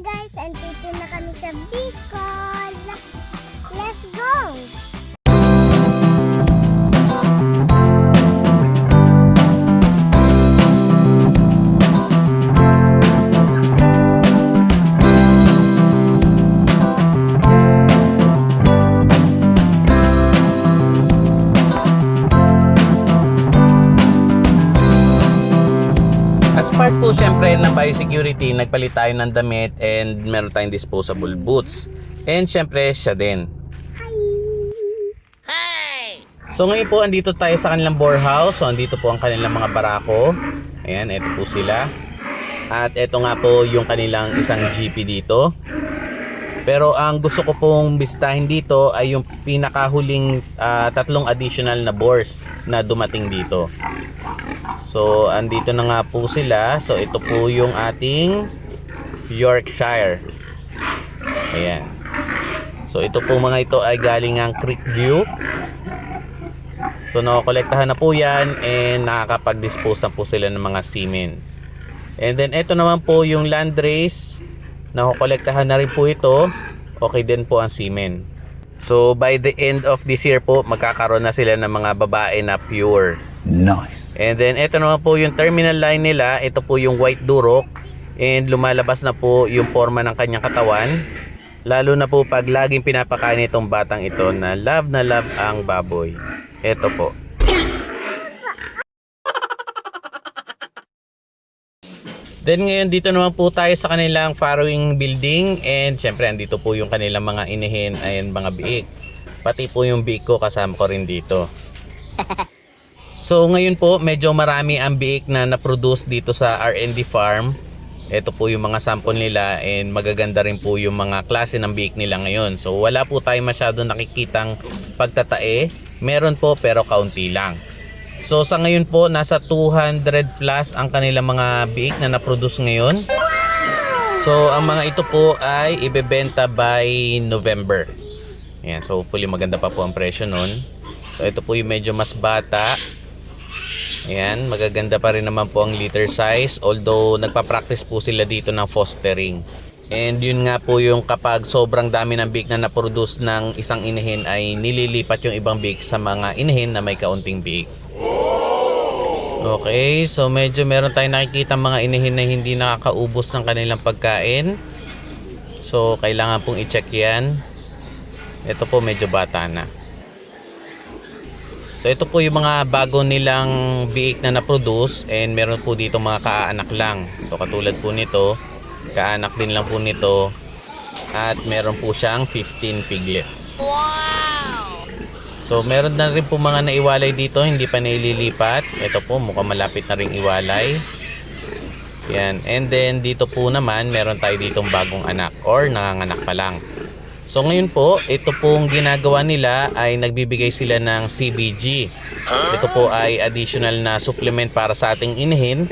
guys, andito na kami sa Bicol. Let's go! Part po syempre ng biosecurity, nagpalit tayo ng damit and meron tayong disposable boots. And syempre siya din. So ngayon po andito tayo sa kanilang bore house. So andito po ang kanilang mga barako. Ayan, ito po sila. At ito nga po yung kanilang isang GP dito. Pero ang gusto ko pong bisitahin dito ay yung pinakahuling ah, tatlong additional na bores na dumating dito. So, andito na nga po sila. So, ito po yung ating Yorkshire. Ayan. So, ito po mga ito ay galing ang Creek View. So, nakokolektahan na po yan and nakakapag-dispose na po sila ng mga semen. And then, ito naman po yung land race. Nakokolektahan na rin po ito. Okay din po ang semen. So, by the end of this year po, magkakaroon na sila ng mga babae na pure. Nice. And then ito naman po yung terminal line nila. Ito po yung white durok. And lumalabas na po yung forma ng kanyang katawan. Lalo na po pag laging pinapakain itong batang ito na love na love ang baboy. Ito po. Then ngayon dito naman po tayo sa kanilang farrowing building and syempre andito po yung kanilang mga inihin ayan mga biik. Pati po yung biik ko kasama ko rin dito. So ngayon po medyo marami ang biik na na-produce dito sa R&D farm. Ito po yung mga sample nila and magaganda rin po yung mga klase ng biik nila ngayon. So wala po tayo masyado nakikitang pagtatae. Meron po pero kaunti lang. So sa ngayon po nasa 200 plus ang kanilang mga biik na na-produce ngayon. So ang mga ito po ay ibebenta by November. Ayan, so hopefully maganda pa po ang presyo nun. So ito po yung medyo mas bata. Ayan, magaganda pa rin naman po ang liter size although nagpa-practice po sila dito ng fostering. And yun nga po yung kapag sobrang dami ng biik na na-produce ng isang inihin ay nililipat yung ibang biik sa mga inihin na may kaunting biik. Okay, so medyo meron tayong nakikita mga inihin na hindi nakakaubos ng kanilang pagkain. So kailangan pong i-check yan. Ito po medyo bata na. So ito po yung mga bago nilang biik na na-produce and meron po dito mga kaanak lang. So katulad po nito, kaanak din lang po nito at meron po siyang 15 piglets. Wow! So meron na rin po mga naiwalay dito, hindi pa naililipat. Ito po mukhang malapit na ring iwalay. Yan. And then dito po naman meron tayo ditong bagong anak or nanganganak pa lang. So ngayon po, ito pong ginagawa nila ay nagbibigay sila ng CBG. Ito po ay additional na supplement para sa ating inihin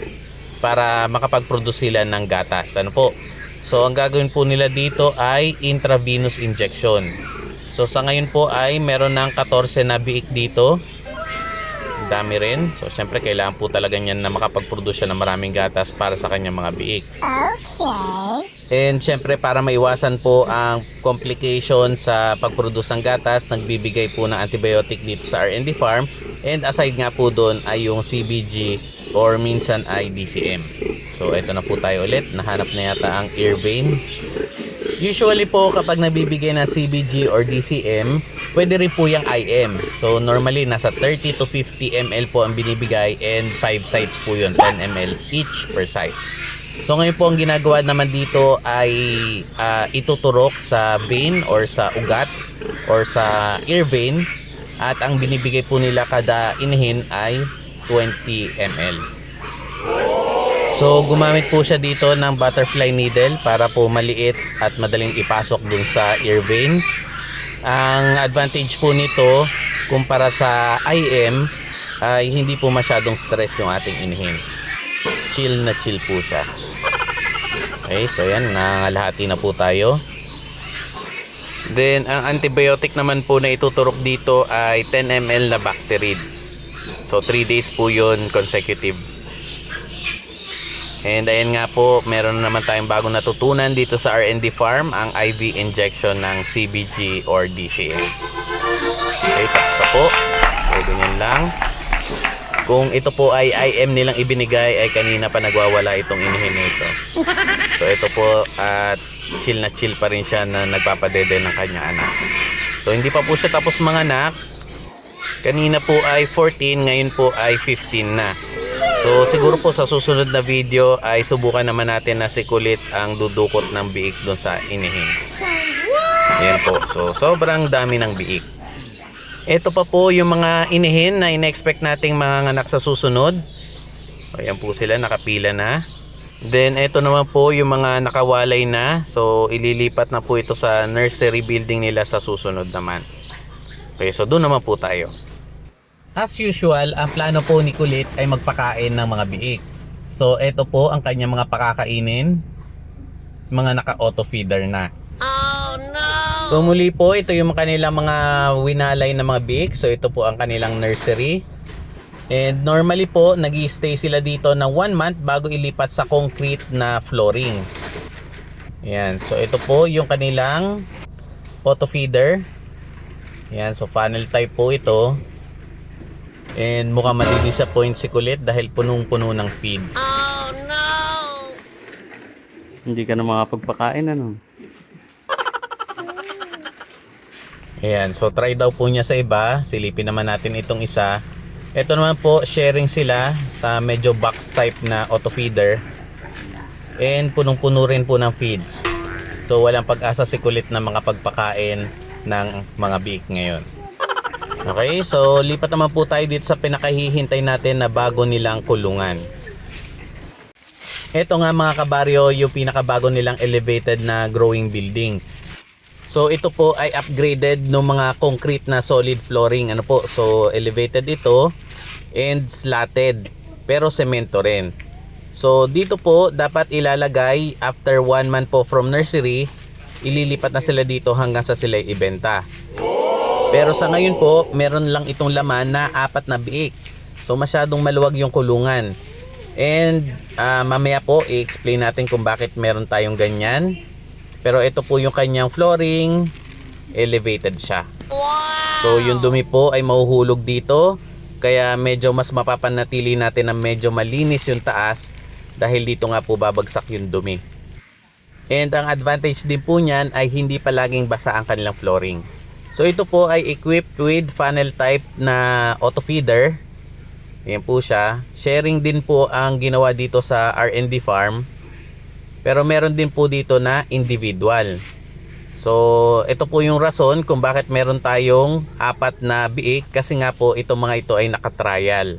para makapag-produce sila ng gatas. Ano po? So ang gagawin po nila dito ay intravenous injection. So sa ngayon po ay meron ng 14 na biik dito. Dami rin. So syempre kailangan po talaga niyan na makapag-produce siya ng maraming gatas para sa kanyang mga biik. Okay. And syempre para maiwasan po ang complication sa pagproduce ng gatas, nagbibigay po ng antibiotic dito sa R&D farm. And aside nga po doon ay yung CBG or minsan ay DCM. So ito na po tayo ulit. Nahanap na yata ang ear vein. Usually po kapag nabibigay na CBG or DCM, pwede rin po yung IM. So normally nasa 30 to 50 ml po ang binibigay and 5 sites po yun, 10 ml each per site. So ngayon po ang ginagawa naman dito ay ah, ituturok sa vein or sa ugat or sa ear vein at ang binibigay po nila kada inihin ay 20 ml. So gumamit po siya dito ng butterfly needle para po maliit at madaling ipasok dun sa ear vein. Ang advantage po nito kumpara sa IM ay hindi po masyadong stress yung ating inihin. Chill na chill po siya. Okay, so yan, nangalahati na po tayo. Then, ang antibiotic naman po na ituturok dito ay 10 ml na Bacterid. So, 3 days po yun consecutive. And ayan nga po, meron na naman tayong bagong natutunan dito sa R&D Farm, ang IV injection ng CBG or DCA. Okay, tapos po. So, ganyan lang. Kung ito po ay IM nilang ibinigay, ay kanina pa nagwawala itong inihin nito. So, ito po, at chill na chill pa rin siya na nagpapadede ng kanyang anak. So, hindi pa po siya tapos mga anak. Kanina po ay 14, ngayon po ay 15 na. So siguro po sa susunod na video ay subukan naman natin na si Kulit ang dudukot ng biik doon sa inihin. Ayan po. So sobrang dami ng biik. Ito pa po yung mga inihin na ina-expect nating mga anak sa susunod. Ayan po sila, nakapila na. Then ito naman po yung mga nakawalay na. So ililipat na po ito sa nursery building nila sa susunod naman. Okay, so doon naman po tayo. As usual, ang plano po ni Kulit ay magpakain ng mga biik. So, ito po ang kanyang mga pakakainin. Mga naka-auto feeder na. Oh no! So, muli po, ito yung kanilang mga winalay na mga biik. So, ito po ang kanilang nursery. And normally po, nag stay sila dito ng one month bago ilipat sa concrete na flooring. Ayan. So, ito po yung kanilang auto feeder. Ayan. So, funnel type po ito. And mukhang madi-disappoint si Kulit dahil punong-puno ng feeds. Hindi ka na makapagpakain ano? Ayan, so try daw po niya sa iba. Silipin naman natin itong isa. Ito naman po, sharing sila sa medyo box type na auto feeder. And punong-puno rin po ng feeds. So walang pag-asa si Kulit na mga pagpakain ng mga biik ngayon. Okay, so lipat naman po tayo dito sa pinakahihintay natin na bago nilang kulungan. Ito nga mga kabaryo, yung pinakabago nilang elevated na growing building. So ito po ay upgraded ng mga concrete na solid flooring. Ano po? So elevated ito and slatted pero semento rin. So dito po dapat ilalagay after one month po from nursery, ililipat na sila dito hanggang sa sila ibenta. Pero sa ngayon po, meron lang itong laman na apat na biik. So masyadong maluwag yung kulungan. And ah, mamaya po i-explain natin kung bakit meron tayong ganyan. Pero ito po yung kanyang flooring, elevated siya. So yung dumi po ay mahuhulog dito, kaya medyo mas mapapanatili natin na medyo malinis yung taas dahil dito nga po babagsak yung dumi. And ang advantage din po niyan ay hindi palaging basa ang kanilang flooring. So ito po ay equipped with funnel type na auto feeder. Ayan po siya. Sharing din po ang ginawa dito sa R&D farm. Pero meron din po dito na individual. So, ito po yung rason kung bakit meron tayong apat na biik kasi nga po itong mga ito ay nakatrial.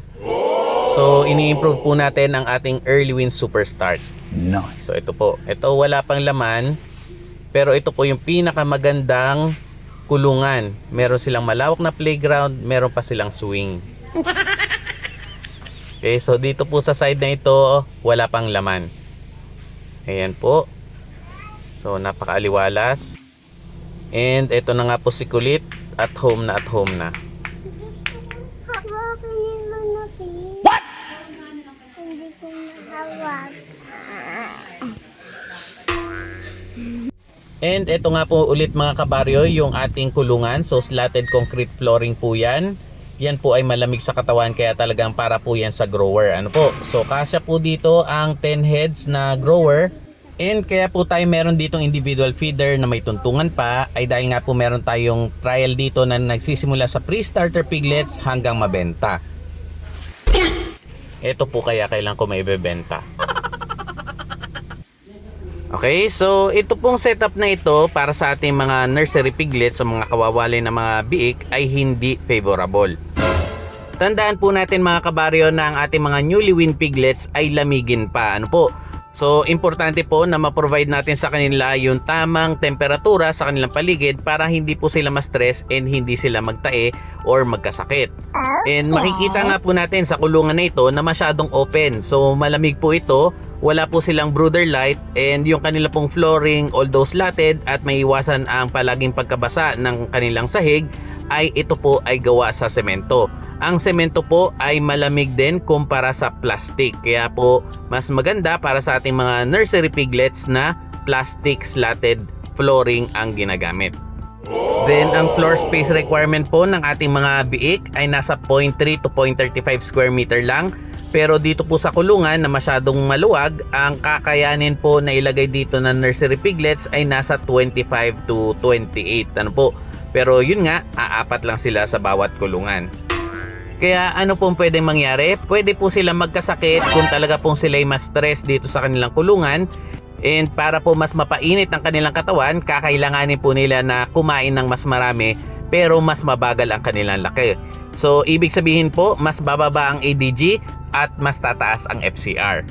So, ini-improve po natin ang ating early win superstart. Nice. So, ito po. Ito wala pang laman. Pero ito po yung pinakamagandang kulungan. Meron silang malawak na playground, meron pa silang swing. Okay, so dito po sa side na ito, wala pang laman. Ayan po. So, napakaaliwalas. And ito na nga po si Kulit. At home na at home na. What? Hindi ko mahawak. And ito nga po ulit mga kabaryo, yung ating kulungan. So slatted concrete flooring po yan. Yan po ay malamig sa katawan kaya talagang para po yan sa grower. Ano po? So kasya po dito ang 10 heads na grower. And kaya po tayo meron ditong individual feeder na may tuntungan pa ay dahil nga po meron tayong trial dito na nagsisimula sa pre-starter piglets hanggang mabenta. Ito po kaya kailan ko may bebenta. Okay, so ito pong setup na ito para sa ating mga nursery piglets o mga kawawalay na mga biik ay hindi favorable. Tandaan po natin mga kabaryo na ang ating mga newly weaned piglets ay lamigin pa. Ano po? So, importante po na ma-provide natin sa kanila yung tamang temperatura sa kanilang paligid para hindi po sila ma-stress and hindi sila magtae or magkasakit. And makikita nga po natin sa kulungan na ito na masyadong open. So, malamig po ito. Wala po silang brooder light and yung kanila pong flooring although slatted at may iwasan ang palaging pagkabasa ng kanilang sahig ay ito po ay gawa sa semento. Ang semento po ay malamig din kumpara sa plastic. Kaya po mas maganda para sa ating mga nursery piglets na plastic slatted flooring ang ginagamit. Then ang floor space requirement po ng ating mga biik ay nasa 0.3 to 0.35 square meter lang. Pero dito po sa kulungan na masyadong maluwag, ang kakayanin po na ilagay dito ng nursery piglets ay nasa 25 to 28. Ano po? Pero yun nga, aapat lang sila sa bawat kulungan. Kaya ano pong pwedeng mangyari? Pwede po sila magkasakit kung talaga pong sila ay mas stress dito sa kanilang kulungan. And para po mas mapainit ang kanilang katawan, kakailanganin po nila na kumain ng mas marami pero mas mabagal ang kanilang laki. So ibig sabihin po, mas bababa ang ADG at mas tataas ang FCR.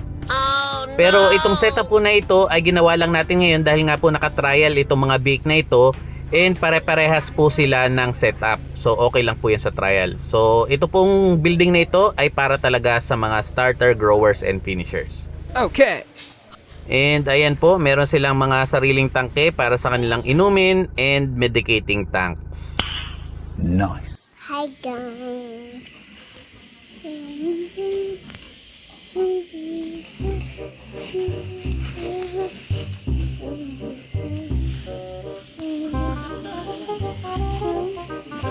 Pero itong setup po na ito ay ginawa lang natin ngayon dahil nga po nakatrial itong mga bake na ito and pare-parehas po sila ng setup. So okay lang po yan sa trial. So ito pong building na ito ay para talaga sa mga starter growers and finishers. Okay. And ayan po, meron silang mga sariling tangke para sa kanilang inumin and medicating tanks. Nice. Hi guys.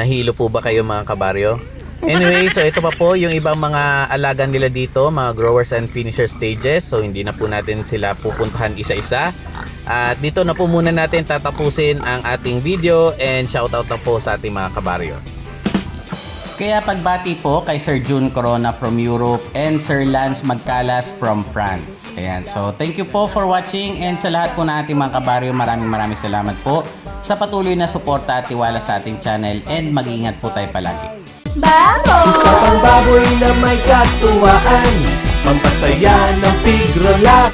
Nahilo po ba kayo mga kabaryo? Anyway, so ito pa po yung ibang mga alaga nila dito, mga growers and finisher stages. So hindi na po natin sila pupuntahan isa-isa. At dito na po muna natin tatapusin ang ating video and shoutout na po sa ating mga kabaryo. Kaya pagbati po kay Sir June Corona from Europe and Sir Lance Magcalas from France. Ayan, so thank you po for watching and sa lahat po ng ating mga kabaryo, maraming maraming salamat po sa patuloy na suporta at tiwala sa ating channel and mag-iingat po tayo palagi. Isa pang baboy na may katuwaan Pampasaya ng pigrolak